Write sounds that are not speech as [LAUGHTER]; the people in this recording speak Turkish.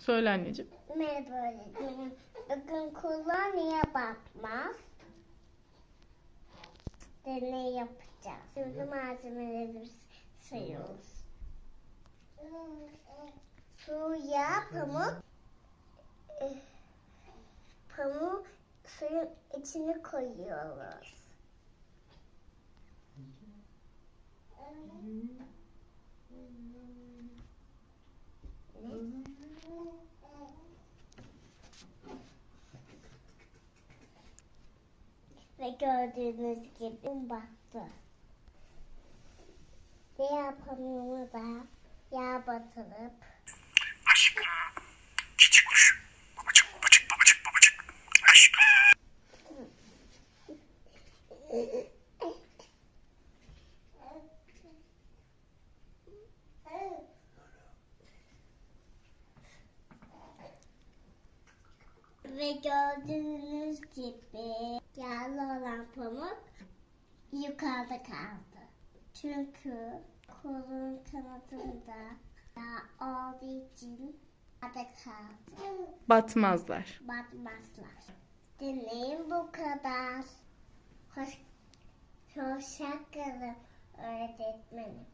Söyle anneciğim. Merhaba öğretmenim. Bugün kullar niye batmaz? Deney yapacağız. Şimdi malzemeleri sayıyoruz. Suya pamuk pamuk suyun içine koyuyoruz. Ve gördüğünüz gibi un battı. Diğer pamuğu da yağ batırıp Aşkım. Cici kuş. Babacık babacık babacık babacık. Aşkım. [LAUGHS] ve gördüğünüz gibi yağlı olan pamuk yukarıda kaldı. Çünkü kolun kanadında yağ olduğu için yukarıda kaldı. Batmazlar. Batmazlar. Deneyim bu kadar. Hoş, hoşça kalın öğretmenim.